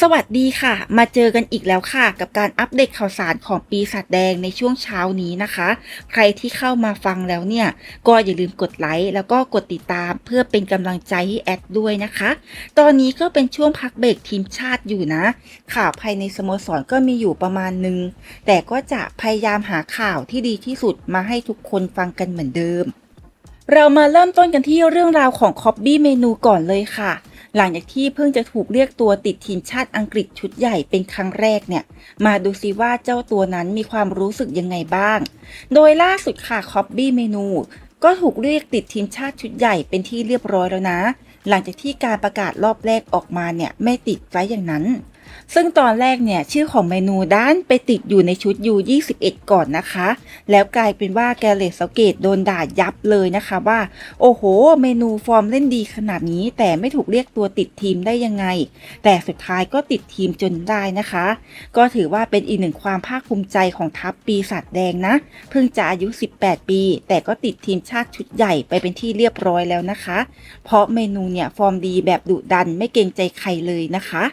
สวัสดีค่ะ มาเจอกันอีกแล้วค่ะ กับการอัปเดตข่าวสารของปีศาจแดงในช่วงเช้านี้นะคะ ใครที่เข้ามาฟังแล้วเนี่ย ก็อย่าลืมกดไลค์แล้วก็กดติดตามเพื่อเป็นกำลังใจให้แอดด้วยนะคะ ตอนนี้ก็เป็นช่วงพักเบรกทีมชาติอยู่นะ ข่าวภายในสโมสรก็มีอยู่ประมาณหนึ่งแต่ก็จะพยายามหาข่าวที่ดีที่สุดมาให้ทุกคนฟังกันเหมือนเดิม เรามาเริ่มต้นกันที่เรื่องราวของคอบบี้เมนูก่อนเลยค่ะ หลังจากที่เพิ่งจะถูกเรียกตัวติดทีมชาติอังกฤษชุดใหญ่เป็นครั้งแรกเนี่ย มาดูซิว่าเจ้าตัวนั้นมีความรู้สึกยังไงบ้าง โดยล่าสุดค่ะคอบบี้เมนู ก็ถูกเรียกติดทีมชาติชุดใหญ่เป็นที่เรียบร้อยแล้วนะ หลังจากที่การประกาศรอบแรกออกมาเนี่ยไม่ติดไว้อย่างนั้น ซึ่งตอนแรกเนี่ยชื่อของเมนูด้านไปติดอยู่ในชุด U21 ก่อนนะคะ แล้วกลายเป็นว่าแกเลสเซเกตโดนด่ายับเลยนะคะว่า โอ้โห เมนูฟอร์มเล่นดีขนาดนี้ แต่ไม่ถูกเรียกตัวติดทีมได้ยังไง แต่สุดท้ายก็ติดทีมจนได้นะคะ ก็ถือว่าเป็นอีกหนึ่งความภาคภูมิใจของทัพปีศาจแดงนะ เพิ่งจะอายุ 18 ปี แต่ก็ติดทีมชาติชุดใหญ่ไปเป็นที่เรียบร้อยแล้วนะคะ เพราะเมนูเนี่ยฟอร์มดีแบบดุดันไม่เกรงใจใครเลยนะคะ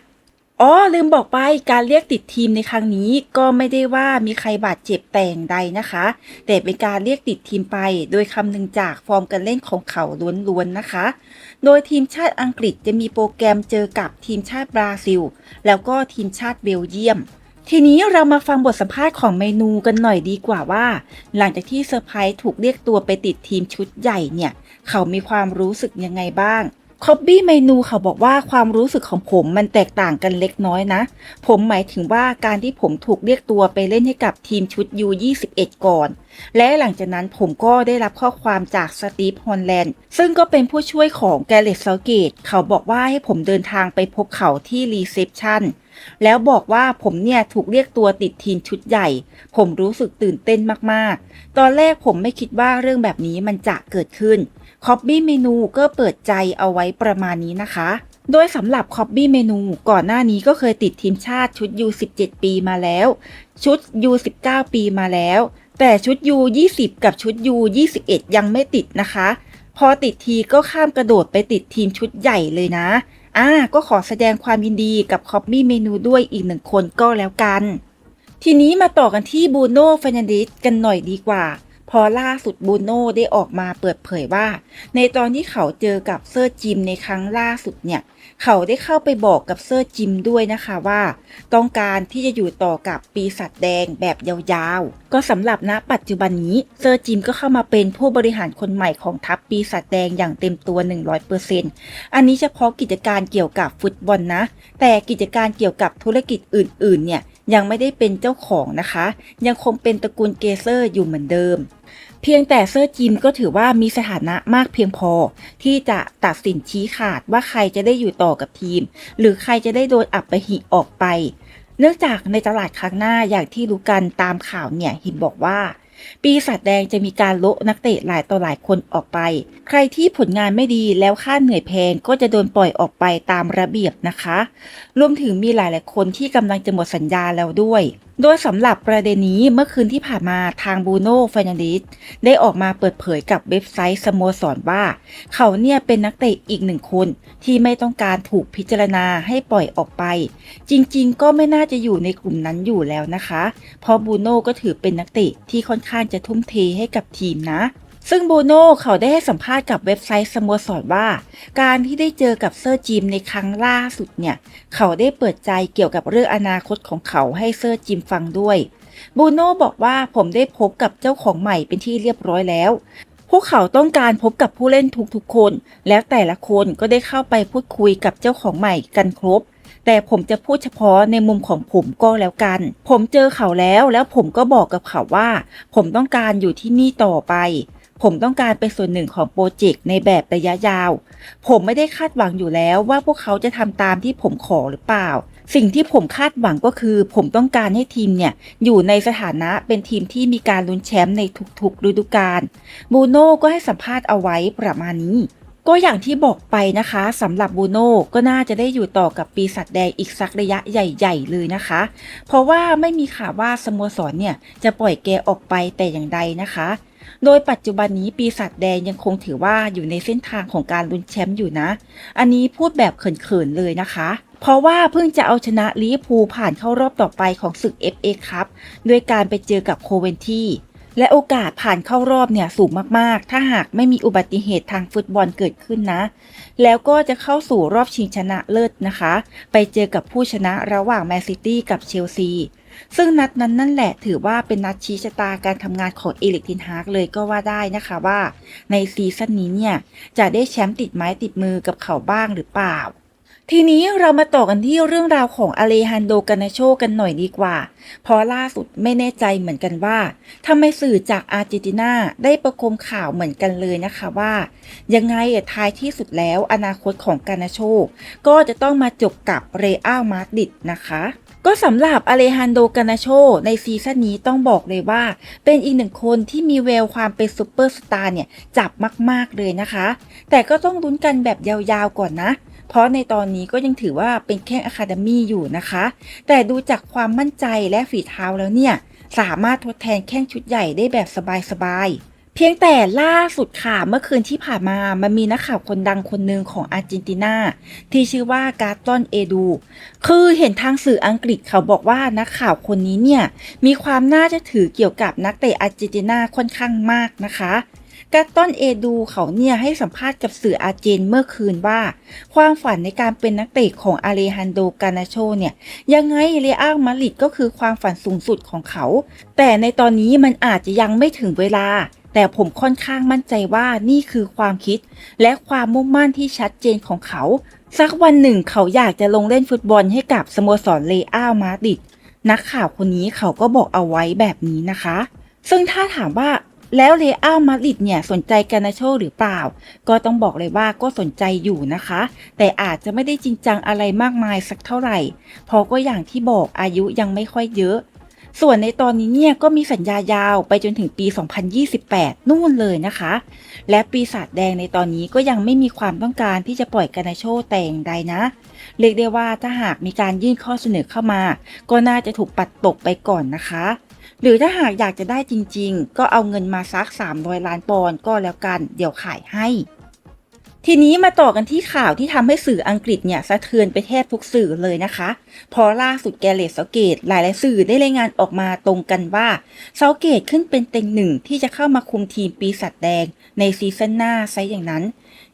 อ๋อลืมบอกไปการเรียกติดทีมในครั้งนี้ก็ไม่ได้ว่ามีใครบาดเจ็บแต่งใดนะคะ แต่เป็นการเรียกติดทีมไป โดยคำนึงจากฟอร์มการเล่นของเขาล้วนๆนะคะ โดยทีมชาติอังกฤษจะมีโปรแกรมเจอกับทีมชาติบราซิล แล้วก็ทีมชาติเบลเยียม ทีนี้เรามาฟังบทสัมภาษณ์ของเมนูกันหน่อยดีกว่าว่า หลังจากที่เซอร์ไพรส์ถูกเรียกตัวไปติดทีมชุดใหญ่เนี่ย เขามีความรู้สึกยังไงบ้าง คอบบี้เมนูเขาบอกว่าความรู้สึกของผมมันแตกต่างกันเล็กน้อยนะ ผมหมายถึงว่าการที่ผมถูกเรียกตัวไปเล่นให้กับทีมชุด U21 ก่อน และหลังจากนั้นผมก็ได้รับข้อความจากสตีฟฮอลแลนด์ซึ่งก็เป็นผู้ช่วยของแกเรตเซาเกต เขาบอกว่าให้ผมเดินทางไปพบเขาที่รีเซพชันแล้วบอกว่าผมเนี่ยถูกเรียกตัวติดทีมชุดใหญ่ ผมรู้สึกตื่นเต้นมากๆ ตอนแรกผมไม่คิดว่าเรื่องแบบนี้มันจะเกิดขึ้น คอบบี้เมนูก็เปิดใจเอาไว้ประมาณนี้นะคะ โดยสำหรับคอบบี้เมนูก่อนหน้านี้ก็เคยติดทีมชาติชุด U17 ปีมาแล้ว ชุด U19 ปีมาแล้ว แต่ชุด U20 กับชุด U21 ยังไม่ติดนะคะ พอติดทีก็ข้ามกระโดดไปติดทีมชุดใหญ่เลยนะอ่าก็ขอแสดงความยินดีกับคอบบี้เมนูด้วยอีกหนึ่งคนก็แล้วกัน ทีนี้มาต่อกันที่บูโน่ฟ e น a ดิสกันหน่อยดีกว่า พอล่าสุดบูโน่ได้ออกมาเปิดเผยว่า ในตอนที่เขาเจอกับเซอร์จิมในครั้งล่าสุดเนี่ย เขาได้เข้าไปบอกกับเซอร์จิมด้วยนะคะว่า ต้องการที่จะอยู่ต่อกับปีศาจแดงแบบยาวๆ ก็สำหรับณปัจจุบันนี้เซอร์จิมก็เข้ามาเป็นผู้บริหารคนใหม่ของทัพปีศาจแดงอย่างเต็มตัว 100%อันนี้เฉพาะกิจการเกี่ยวกับฟุตบอลนะ แต่กิจการเกี่ยวกับธุรกิจอื่นๆเนี่ย ยังไม่ได้เป็นเจ้าของนะคะ ยังคงเป็นตระกูลเกเซอร์อยู่เหมือนเดิม เพียงแต่เซอร์จิมก็ถือว่ามีสถานะมากเพียงพอ ที่จะตัดสินชี้ขาดว่าใครจะได้อยู่ต่อกับทีม หรือใครจะได้โดนอับไปหิออกไป เนื่องจากในตลาดครั้งหน้าอย่างที่รู้กันตามข่าวเนี่ยหินบอกว่า ปีศาจแดงจะมีการโละนักเตะหลายต่อหลายคนออกไป ใครที่ผลงานไม่ดีแล้วค่าเหนื่อยแพงก็จะโดนปล่อยออกไปตามระเบียบนะคะ รวมถึงมีหลายๆคนที่กำลังจะหมดสัญญาแล้วด้วยโดยสำหรับประเด็นนี้เมื่อคืนที่ผ่านมาทางบูโน่ฟาน a ดิสได้ออกมาเปิดเผยกับเว็บไซต์สโมสรว่า เขาเนี่ยเป็นนักเตะอีกหนึ่งคนที่ไม่ต้องการถูกพิจารณาให้ปล่อยออกไป จริงๆ ก็ไม่น่าจะอยู่ในกลุ่มนั้นอยู่แล้วนะคะ เพราะบูโน่ก็ถือเป็นนักเตะที่ค่อนข้างจะทุ่มเทให้กับทีมนะ ซึ่งบูโน่เขาได้ให้สัมภาษณ์กับเว็บไซต์สโมสรว่า การที่ได้เจอกับเซอร์จิมในครั้งล่าสุดเนี่ย เขาได้เปิดใจเกี่ยวกับเรื่องอนาคตของเขาให้เซอร์จิมฟังด้วยบูโน่บอกว่าผมได้พบกับเจ้าของใหม่เป็นที่เรียบร้อยแล้ว พวกเขาต้องการพบกับผู้เล่นทุกๆคน แล้วแต่ละคนก็ได้เข้าไปพูดคุยกับเจ้าของใหม่กันครบแต่ผมจะพูดเฉพาะในมุมของผมก็แล้วกัน ผมเจอเขาแล้วแล้วผมก็บอกกับเขาว่า ผมต้องการอยู่ที่นี่ต่อไป ผมต้องการเป็นส่วนหนึ่งของโปรเจกต์ในแบบระยะยาว ผมไม่ได้คาดหวังอยู่แล้วว่าพวกเขาจะทำตามที่ผมขอหรือเปล่า สิ่งที่ผมคาดหวังก็คือ ผมต้องการให้ทีมเนี่ยอยู่ในสถานะเป็นทีมที่มีการลุ้นแชมป์ในทุกๆฤดูกาลบูโน่ก็ให้สัมภาษณ์เอาไว้ประมาณนี้ก็อย่างที่บอกไปนะคะสำหรับบูโน่ก็น่าจะได้อยู่ต่อกับปีศาจแดงอีกสักระยะใหญ่ ๆ เลยนะคะ เพราะว่าไม่มีข่าวว่าสโมสรเนี่ยจะปล่อยแกออกไปแต่อย่างใดนะคะ โดยปัจจุบันนี้ปีศาจแดงยังคงถือว่าอยู่ในเส้นทางของการลุ้นแชมป์อยู่นะ อันนี้พูดแบบเขินๆเลยนะคะ เพราะว่าเพิ่งจะเอาชนะลิเวอร์พูลผ่านเข้ารอบต่อไปของศึก FA ครับด้วยการไปเจอกับโคเวนที่และโอกาสผ่านเข้ารอบเนี่ยสูงมากๆ ถ้าหากไม่มีอุบัติเหตุทางฟุตบอลเกิดขึ้นนะ แล้วก็จะเข้าสู่รอบชิงชนะเลิศนะคะ ไปเจอกับผู้ชนะระหว่างแมนซิตี้กับเชลซี ซึ่งนัดนั้นนั่นแหละถือว่าเป็นนัดชี้ชะตาการทำงานของเอลิกทินฮากเลยก็ว่าได้นะคะว่า ในซีซั่นนี้เนี่ยจะได้แชมป์ติดไม้ติดมือกับเขาบ้างหรือเปล่า ทีนี้เรามาต่อกันที่เรื่องราวของอเลฮันโดกานาโชกันหน่อยดีกว่า เพราะล่าสุดไม่แน่ใจเหมือนกันว่าทำไมสื่อจากอาร์เจนตินาได้ประคมข่าวเหมือนกันเลยนะคะว่า ยังไงท้ายที่สุดแล้วอนาคตของกานาโชก็จะต้องมาจบกับเรอัลมาดริดนะคะก็สำหรับอเลฮันโดกานาโชในซีซั่นนี้ต้องบอกเลยว่า เป็นอีกหนึ่งคนที่มีแววความเป็นซูเปอร์สตาร์เนี่ยจับมาก ๆ เลยนะคะ แต่ก็ต้องลุ้นกันแบบยาวๆก่อนนะ เพราะในตอนนี้ก็ยังถือว่าเป็นแค่อะคาเดมี่อยู่นะคะ แต่ดูจากความมั่นใจและฝีเท้าแล้วเนี่ย สามารถทดแทนแข้งชุดใหญ่ได้แบบสบายๆเพียงแต่ล่าสุดค่ะเมื่อคืนที่ผ่านมา มันมีนักข่าวคนดังคนหนึ่งของอาร์เจนตินา ที่ชื่อว่าการ์ตอนเอดู คือเห็นทางสื่ออังกฤษเขาบอกว่านักข่าวคนนี้เนี่ย มีความน่าจะถือเกี่ยวกับนักเตะอาร์เจนตินาค่อนข้างมากนะคะ กาตอนเอดูเขาเนี่ยให้สัมภาษณ์กับสื่ออารเจนเมื่อคืนว่า ความฝันในการเป็นนักเตะของอาเลฮันโดกานาโชเนี่ยยังไงเรอัลมาริดก็คือความฝันสูงสุดของเขา แต่ในตอนนี้มันอาจจะยังไม่ถึงเวลา แต่ผมค่อนข้างมั่นใจว่านี่คือความคิด และความมุ่งมั่นที่ชัดเจนของเขา สักวันหนึ่งเขาอยากจะลงเล่นฟุตบอลให้กับสโมสรเรอัลมาดริดนักข่าวคนนี้เขาก็บอกเอาไว้แบบนี้นะคะซึ่งถ้าถามว่า แล้วเรอัลมาดริดเนี่ยสนใจกานาโชหรือเปล่า ก็ต้องบอกเลยว่าก็สนใจอยู่นะคะ แต่อาจจะไม่ได้จริงจังอะไรมากมายสักเท่าไหร่เพราะก็อย่างที่บอกอายุยังไม่ค่อยเยอะส่วนในตอนนี้เนี่ยก็มีสัญญายาวไปจนถึงปี 2028 นู่นเลยนะคะ และปีศาจแดงในตอนนี้ก็ยังไม่มีความต้องการที่จะปล่อยกานาโชแต่งใดนะ เรียกได้ว่าถ้าหากมีการยื่นข้อเสนอเข้ามา ก็น่าจะถูกปัดตกไปก่อนนะคะ หรือถ้าหากอยากจะได้จริงๆ ก็เอาเงินมาซัก 300 ล้านปอนด์ก็แล้วกัน เดี๋ยวขายให้ ทีนี้มาต่อกันที่ข่าวที่ทำให้สื่ออังกฤษเนี่ยสะเทือนไปแทบทุกสื่อเลยนะคะพราะล่าสุดแกเลตเซาเกต หลายๆสื่อได้รายงานออกมาตรงกันว่าเซาเกตขึ้นเป็นเต็งหนึ่งที่จะเข้ามาคุมทีมปีศาจแดง ในซีซั่นหน้าไซอย่างนั้น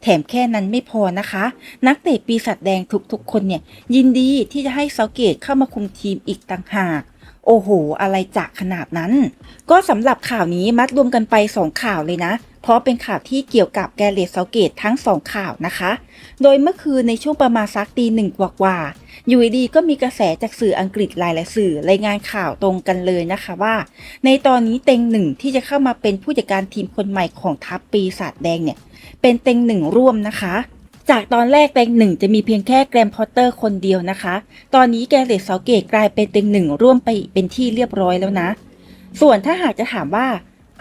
แถมแค่นั้นไม่พอนะคะ นักเตะปีศาจแดงทุกๆคนเนี่ยยินดีที่จะให้เซาเกตเข้ามาคุมทีมอีกต่างหาก โอ้โห อะไรจากขนาดนั้น ก็สำหรับข่าวนี้มัดรวมกันไป 2 ข่าวเลยนะ เพราะเป็นข่าวที่เกี่ยวกับแกเรตเซาเกตทั้ง 2 ข่าวนะคะ โดยเมื่อคืนในช่วงประมาณสักตีหนึ่งกว่าๆอยู่ดีก็มีกระแสจากสื่ออังกฤษหลายๆสื่อรายงานข่าวตรงกันเลยนะคะว่า ในตอนนี้เต็งหนึ่งที่จะเข้ามาเป็นผู้จัดการทีมคนใหม่ของทัพปีศาจแดงเนี่ย เป็นเต็งหนึ่งร่วมนะคะ จากตอนแรกเต็งหนึ่งจะมีเพียงแค่แกรมพอตเตอร์คนเดียวนะคะ ตอนนี้แกเรตเซาเกตกลายเป็นเต็งหนึ่งร่วมไปเป็นที่เรียบร้อยแล้วนะ ส่วนถ้าหากจะถามว่า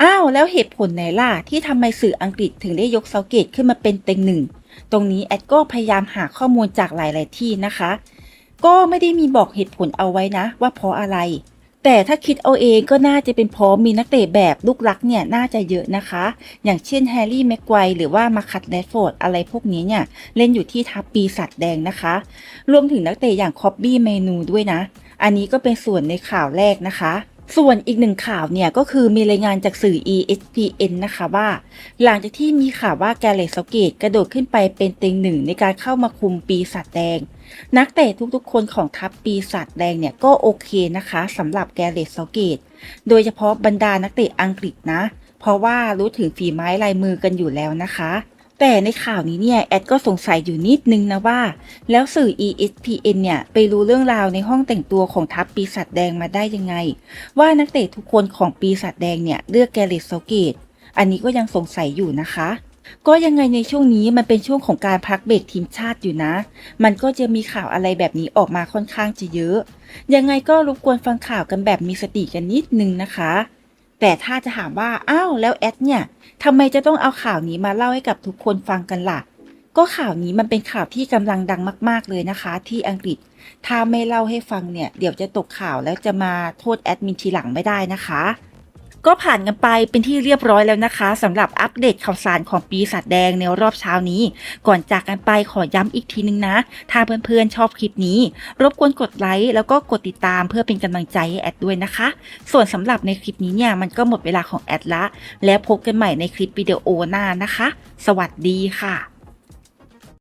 อ้าวแล้วเหตุผลไหนล่ะที่ทำไมสื่ออังกฤษถึงได้ยกเซาเกตขึ้นมาเป็นเต็งหนึ่ง ตรงนี้แอดก็พยายามหาข้อมูลจากหลาย ๆ ที่นะคะ ก็ไม่ได้มีบอกเหตุผลเอาไว้นะ ว่าเพราะอะไร แต่ถ้าคิดเอาเองก็น่าจะเป็นพร้อมีนักเตะแบบลูกรักเนี่ยน่าจะเยอะนะคะ อย่างเช่นแฮร์รี่แม็กไกวหรือว่ามาคัตแรดฟอร์ดอะไรพวกนี้เนี่ยเล่นอยู่ที่ทัพปีศาจแดงนะคะ รวมถึงนักเตะอย่างคอบบี้เมนูด้วยนะ อันนี้ก็เป็นส่วนในข่าวแรกนะคะ ส่วนอีกหนึ่งข่าวเนี่ยก็คือมีรายงานจากสื่อ ESPN นะคะว่า หลังจากที่มีข่าวว่าแกเรตเซเกตกระโดดขึ้นไปเป็นเต็งหนึ่งในการเข้ามาคุมปีศาจแดง นักเตะทุกๆคนของทัพปีศาจแดงเนี่ยก็โอเคนะคะสำหรับแกเรตเซเกต โดยเฉพาะบรรดานักเตะอังกฤษนะ เพราะว่ารู้ถึงฝีไม้ลายมือกันอยู่แล้วนะคะ แต่ในข่าวนี้เนี่ยแอดก็สงสัยอยู่นิดนึงนะว่า แล้วสื่อ ESPN เนี่ยไปรู้เรื่องราวในห้องแต่งตัวของทัพปีศาจแดงมาได้ยังไง ว่านักเตะทุกคนของปีศาจแดงเนี่ยเลือกแกเรตเซเกต อันนี้ก็ยังสงสัยอยู่นะคะก็ยังไงในช่วงนี้มันเป็นช่วงของการพักเบรกทีมชาติอยู่นะ มันก็จะมีข่าวอะไรแบบนี้ออกมาค่อนข้างจะเยอะ ยังไงก็รบกวนฟังข่าวกันแบบมีสติกันนิดนึงนะคะ แต่ถ้าจะถามว่า อ้าว แล้วแอดเนี่ยทำไมจะต้องเอาข่าวนี้มาเล่าให้กับทุกคนฟังกันล่ะ ก็ข่าวนี้มันเป็นข่าวที่กำลังดังมากๆเลยนะคะ ที่อังกฤษ ถ้าไม่เล่าให้ฟังเนี่ย เดี๋ยวจะตกข่าวแล้วจะมาโทษแอดมินทีหลังไม่ได้นะคะ ก็ผ่านกันไปเป็นที่เรียบร้อยแล้วนะคะสำหรับอัปเดตข่าวสารของปีศาจแดงในรอบเช้านี้ ก่อนจากกันไปขอย้ำอีกทีนึงนะ ถ้าเพื่อนๆชอบคลิปนี้ รบกวนกดไลค์แล้วก็กดติดตามเพื่อเป็นกำลังใจให้แอดด้วยนะคะ ส่วนสำหรับในคลิปนี้เนี่ยมันก็หมดเวลาของแอดละ แล้วพบกันใหม่ในคลิปวิดีโอหน้านะคะ สวัสดีค่ะ